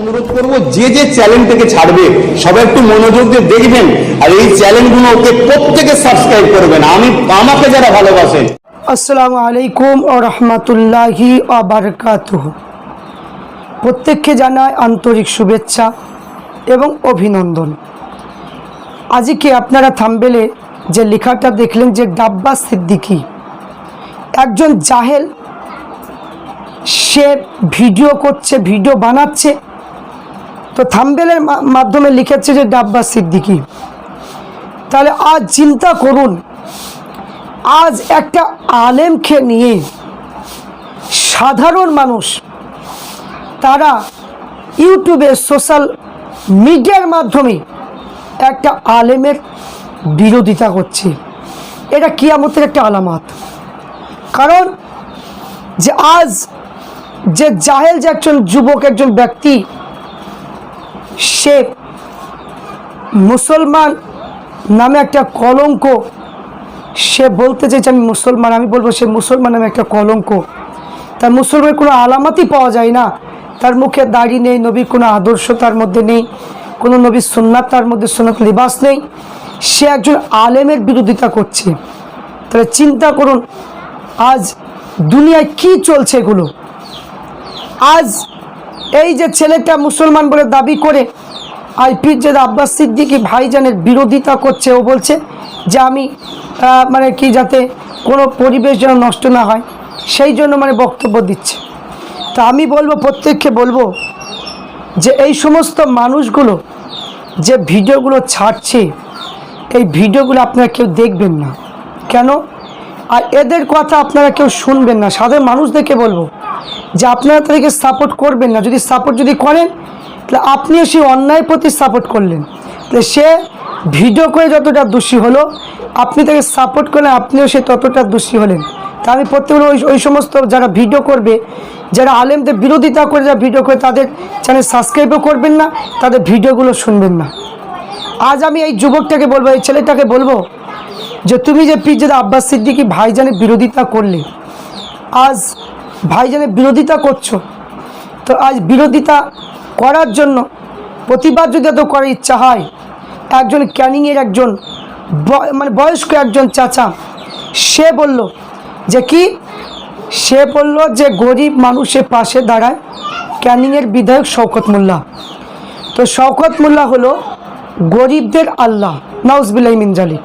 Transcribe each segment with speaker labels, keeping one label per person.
Speaker 1: অনুরোধ করব, যে যে চ্যানেলটাকে ছাড়বে, সবাই একটু মনোযোগ দিয়ে দেখবেন, আর এই চ্যানেলগুলোকে প্রত্যেকে সাবস্ক্রাইব করবেন। আমি, আমাকে যারা ভালোবাসেন
Speaker 2: আসসালামু আলাইকুম ও রহমতুল্লাহি আবরকাতুহ প্রত্যেককে জানায় আন্তরিক শুভেচ্ছা এবং অভিনন্দন। আজকে আপনারা থামবেলে যে লেখাটা দেখলেন যে ডাব্বা সিদ্দিকী, একজন জাহেল সে ভিডিও করছে, ভিডিও বানাচ্ছে। তো থামবেলের মাধ্যমে লিখেছে যে ডাব্বা সিদ্দিকি। তাহলে আজ চিন্তা করুন, আজ একটা আলেমকে নিয়ে সাধারণ মানুষ তারা ইউটিউবে, সোশ্যাল মিডিয়ার মাধ্যমে একটা আলেমের বিরোধিতা করছে। এটা কিয়ামতের একটা আলামত। কারণ যে আজ যে জাহেল যে একজন যুবক, একজন ব্যক্তি, সে মুসলমান নামে একটা কলঙ্ক। সে বলতে চাইছে, আমি মুসলমান, আমি বলব সে মুসলমান নামে একটা কলঙ্ক। তার মুসলমানের কোনো আলামতই পাওয়া যায় না। তার মুখে দাড়ি নেই, নবীর কোনো আদর্শ তার মধ্যে নেই, কোনো নবীর সুন্নাত তার মধ্যে, সুন্নাত লিবাস নেই। সে একজন আলেমের বিরোধিতা করছে। তাহলে চিন্তা করুন, আজ দুনিয়ায় কি চলছে এগুলো? আজ এই যে ছেলেটা মুসলমান বলে দাবি করে আই পিরজাদ আব্বাস সিদ্দিকি ভাইজানের বিরোধিতা করছে, ও বলছে যে আমি মানে কি যাতে কোনো পরিবেশ যেন নষ্ট না হয়, সেই জন্য মানে বক্তব্য দিচ্ছে। তা আমি বলব, প্রত্যেককে বলব যে এই সমস্ত মানুষগুলো যে ভিডিওগুলো ছাড়ছে, এই ভিডিওগুলো আপনারা কেউ দেখবেন না। কেন? আর এদের কথা আপনারা কেউ শুনবেন না। সাধারণ মানুষদেরকে বলব যে আপনারা তাদেরকে সাপোর্ট করবেন না, যদি সাপোর্ট যদি করেন, তাহলে আপনিও সেই অন্যায়ের প্রতি সাপোর্ট করলেন। তাহলে সে ভিডিও করে যতটা দোষী হলো, আপনি তাকে সাপোর্ট করলেন আপনিও সে ততটা দোষী হলেন। তা আমি প্রত্যেক ওই ওই সমস্ত যারা ভিডিও করবে, যারা আলেমদের বিরোধিতা করে যারা ভিডিও করে, তাদের চ্যানেল সাবস্ক্রাইবও করবেন না, তাদের ভিডিওগুলো শুনবেন না। আজ আমি এই যুবকটাকে বলব, এই ছেলেটাকে বলব যে, তুমি যে পিজের আব্বাস সিদ্দিকি ভাইজানের বিরোধিতা করলে, আজ ভাইজানের বিরোধিতা করছ। তো আজ বিরোধিতা করার জন্য প্রতিবাদ যদি এত করার ইচ্ছা হয়, একজন ক্যানিংয়ের একজন মানে বয়স্ক একজন চাচা, সে বলল যে কি? সে বলল যে গরিব মানুষের পাশে দাঁড়ায় ক্যানিংয়ের বিধায়ক শওকত মোল্লা। তো শওকত মোল্লা হলো গরিবদের আল্লাহ, নাউজবিল্লাহ মিন জালিক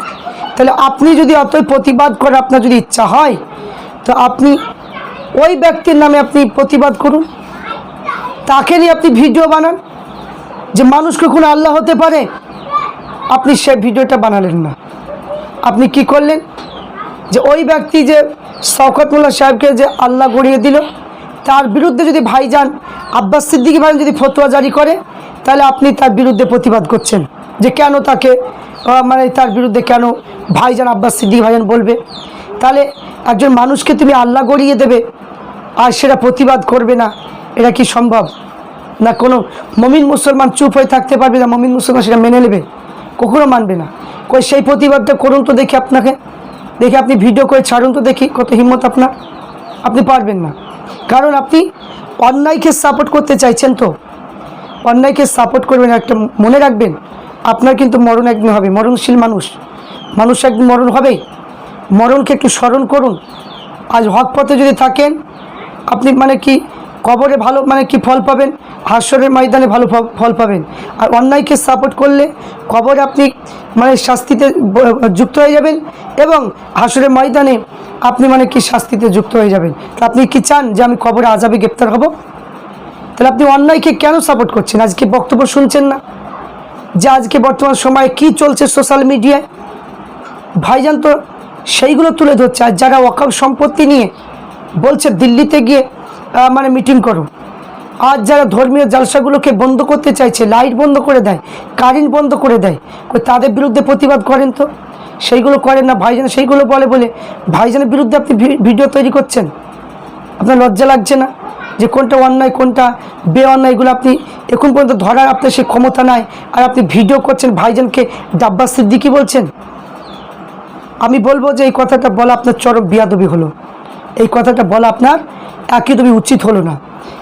Speaker 2: তাহলে আপনি যদি অতই প্রতিবাদ করে আপনার যদি ইচ্ছা হয়, তো আপনি ওই ব্যক্তির নামে আপনি প্রতিবাদ করুন। তাকে নিয়ে আপনি ভিডিও বানান। যে মানুষকে কোনো আল্লাহ হতে পারে, আপনি সে ভিডিওটা বানালেন না। আপনি কি করলেন? যে ওই ব্যক্তি যে শওকত মোল্লা সাহেবকে যে আল্লাহ গড়িয়ে দিল, তার বিরুদ্ধে যদি ভাইজান আব্বাস সিদ্দিকী ভাইজান যদি ফতোয়া জারি করে, তাহলে আপনি তার বিরুদ্ধে প্রতিবাদ করছেন। যে কেন তাকে মানে তার বিরুদ্ধে কেন ভাইজান আব্বাস সিদ্দিকী ভাইজান বলবে? তাহলে একজন মানুষকে তুমি আল্লাহ গড়িয়ে দেবে। আর সেটা প্রতিবাদ করবে না। এটা কি সম্ভব? না কোনো মমিন মুসলমান চুপ হয়ে থাকতে পারবে না, মমিন মুসলমান সেটা মেনে নেবে? কখনো মানবে না। কই সেই প্রতিবাদটা করুন তো দেখি আপনাকে। দেখি আপনি ভিডিও করে ছাড়ুন তো দেখি কত হিম্মত আপনার। আপনি পারবেন না। কারণ আপনি অন্যায়কে সাপোর্ট করতে চাইছেন তো। অন্যায়কে সাপোর্ট করবেন একটা মনে রাখবেন, আপনার কিন্তু মরণ একদিন হবে, মরণশীল মানুষ। মানুষ একদিন মরণ হবেই। মরণকে একটু স্মরণ করুন। আজ হক পথে যদি থাকেন আপনি মানে কি কবরে ভালো মানে কি ফল পাবেন? হাস্যরের ময়দানে ভালো ফল পাবেন। আর অন্যায়কে সাপোর্ট করলে কবরে আপনি মানে শাস্তিতে যুক্ত হয়ে যাবেন এবং হাসরের ময়দানে আপনি মানে কি শাস্তিতে যুক্ত হয়ে যাবেন। তা আপনি কি চান যে আমি কবরে আজাবে গ্রেপ্তার হব? তাহলে আপনি অন্যায়কে কেন সাপোর্ট করছেন? আজকে বক্তব্য শুনছেন না? যে আজকে বর্তমান সময়ে কি চলছে সোশ্যাল মিডিয়ায় ভাইজান তো সেইগুলো তুলে ধরছে। আর যারা ওয়াকাফ সম্পত্তি নিয়ে বলছে, দিল্লিতে গিয়ে মানে মিটিং করো। আজ যারা ধর্মীয় জালসাগুলোকে বন্ধ করতে চাইছে লাইট বন্ধ করে দেয় কারেন্ট বন্ধ করে দেয় তাদের বিরুদ্ধে প্রতিবাদ করেন তো? সেইগুলো করেন না, ভাইজান সেইগুলো বলে বলে, ভাইজানের বিরুদ্ধে আপনি ভিডিও তৈরি করছেন? আপনার লজ্জা লাগছে না? যে কোনটা অন্যায়, কোনটা বে অন্যায় এগুলো আপনি এখন পর্যন্ত ধরার আপনার সে ক্ষমতা নাই, আর আপনি ভিডিও করছেন, ভাইজানকে ডাব্বা সিদ্দিকি বলছেন? আমি বলব যে এই কথাটা বলা আপনার চরম বিয়াদবি হলো। এই কথাটা বলা আপনার একদমই উচিত হলো না।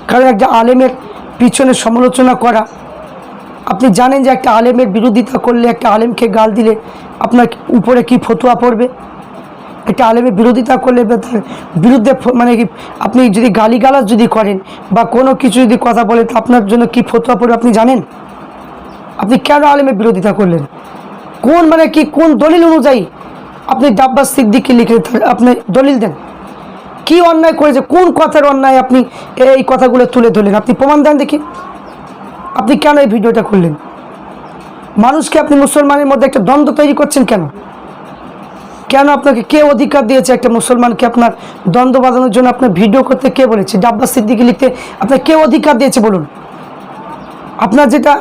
Speaker 2: কারণ একটা আলেমের পিছনে সমালোচনা করা, আপনি জানেন যে একটা আলেমের বিরোধিতা করলে একটা আলেমকে গাল দিলে আপনার উপরে কি ফতুয়া পড়বে? একটা আলেমের বিরোধিতা করলে তার বিরুদ্ধে মানে কি, আপনি যদি গালিগালাজ যদি করেন বা কোনো কিছু যদি কথা বলে আপনার জন্য কি ফতুয়া পড়বে আপনি জানেন? আপনি কেন আলেমের বিরোধিতা করলেন? কোন মানে কি, কোন দলিল অনুযায়ী আপনি ডাব্বাস সিদ্দিকি লিখে আপনি দলিল দেন? কি অন্যায় করেছে? কোন কথার অন্যায় আপনি এই কথাগুলো তুলে ধরলেন? আপনি প্রমাণ দেন দেখি। আপনি কেন এই ভিডিওটা করলেন? মানুষকে আপনি মুসলমানের মধ্যে একটা দ্বন্দ্ব তৈরি করছেন কেন? কেন আপনাকে কে অধিকার দিয়েছে একটা মুসলমানকে আপনার দ্বন্দ্ব বাঁধানোর জন্য? আপনার ভিডিও করতে কে বলেছে? ডাব্বা সিদ্দিকি লিখতে আপনার কে অধিকার দিয়েছে বলুন? আপনার যেটা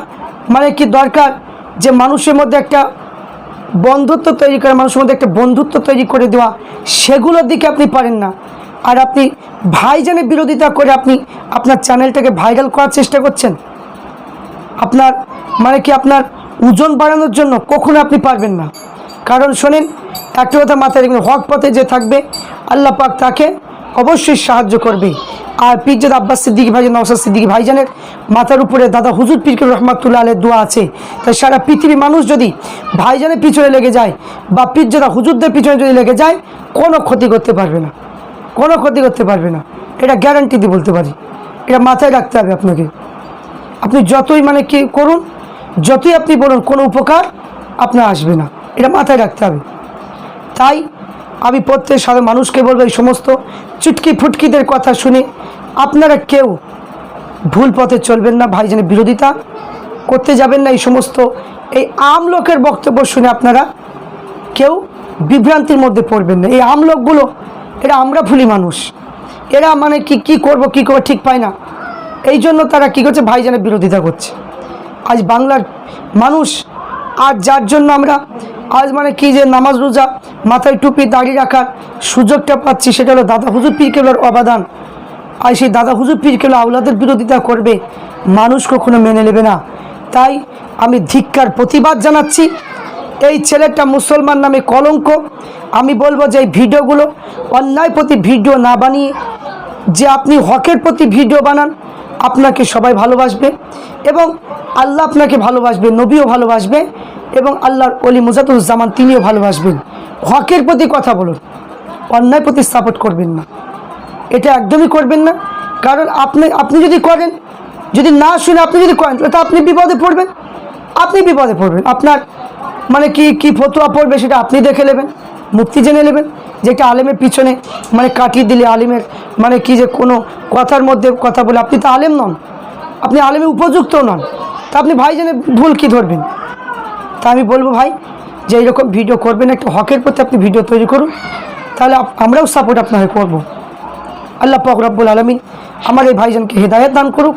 Speaker 2: মানে কি দরকার যে মানুষের মধ্যে একটা বন্ধুত্ব তৈরি করে, মানুষের মধ্যে একটা বন্ধুত্ব তৈরি করে দেওয়া, সেগুলোর দিকে আপনি পারেন না। আর আপনি ভাইজানের বিরোধিতা করে আপনি আপনার চ্যানেলটাকে ভাইরাল করার চেষ্টা করছেন? আপনার মানে কি আপনার ওজন বাড়ানোর জন্য কখনো আপনি পারবেন না। কারণ শোনেন, একটা কথা মাথায় রাখবেন, হক পথে যে থাকবে, আল্লাহ পাক তাকে অবশ্যই সাহায্য করবে। আর পীরজাদ আব্বাস সিদ্দিকি ভাইজান নওসাদ সিদ্দিকি ভাইজানের মাথার উপরে দাদা হুজুর পীরকে রহমাতুল্লাহ আলের দোয়া আছে। তাই সারা পৃথিবী মানুষ যদি ভাইজানের পিছনে লেগে যায় বা পীরজাদা হুজুরদের পিছনে যদি লেগে যায়, কোনো ক্ষতি করতে পারবে না। কোনো ক্ষতি করতে পারবে না। এটা গ্যারান্টি দিয়ে বলতে পারি। এটা মাথায় রাখতে হবে আপনাকে। আপনি যতই মানে কি করুন, যতই আপনি বলুন, কোনো উপকার আপনার আসবে না। এটা মাথায় রাখতে হবে। তাই আমি প্রত্যেক সাধারণ মানুষকে বলব, এই সমস্ত চুটকি ফুটকিদের কথা শুনে আপনারা কেউ ভুল পথে চলবেন না, ভাইজানের বিরোধিতা করতে যাবেন না, এই সমস্ত এই আম লোকের বক্তব্য শুনে আপনারা কেউ বিভ্রান্তির মধ্যে পড়বেন না। এই আমলোকগুলো এরা আমরা ভুলি মানুষ। এরা মানে কি কি করব, কি করব ঠিক পায় না। এই জন্য তারা কি করছে? ভাইজানের বিরোধিতা করছে। আজ বাংলার মানুষ আজ যার জন্য আমরা আজ মানে কি যে নামাজ রোজা মাথায় টুপি দাঁড়িয়ে রাখার সুযোগটা পাচ্ছি, সেটা হলো দাদা হুজুর পীর কেবলার অবাদান। আর সেই দাদা হুজুর পীর কেবলা আউলাদের বিরোধিতা করবে, মানুষ কখনো মেনে নেবে না। তাই আমি ধিক্কার, প্রতিবাদ জানাচ্ছি। এই ছেলেটা মুসলমান নামে কলঙ্ক। আমি বলব যে এই ভিডিওগুলো অন্যায় প্রতি ভিডিও না বানিয়ে যে আপনি হকের প্রতি ভিডিও বানান, আপনাকে সবাই ভালোবাসবে এবং আল্লাহ আপনাকে ভালোবাসবে, নবীও ভালোবাসবে এবং আল্লাহর অলি মুজাতুজ্জামান তিনিও ভালোবাসবেন। হকের প্রতি কথা বলুন, অন্যায় প্রতি সাপোর্ট করবেন না। এটা একদমই করবেন না। কারণ আপনি আপনি যদি করেন, যদি না শুনে আপনি যদি করেন, তাহলে আপনি বিপদে পড়বেন। আপনি বিপদে পড়বেন। আপনার মানে কি কি ফতুয়া পড়বে সেটা আপনি দেখে নেবেন, মুক্তি জেনে নেবেন, যে একটা আলেমের পিছনে মানে কাটিয়ে দিলে আলেমের মানে কি যে কোনো কথার মধ্যে কথা বলে। আপনি তো আলেম নন, আপনি আলেমে উপযুক্ত নন। তা আপনি ভাই জেনে ভুল কি ধরবেন? তা আমি বলব ভাই, যে এইরকম ভিডিও করবেন, একটা হকের প্রতি আপনি ভিডিও তৈরি করুন, তাহলে আমরাও সাপোর্ট আপনাকে করব। আল্লাহ পাক রব্বুল আলমিন আমার এই ভাইজানকে হেদায়ত দান করুক।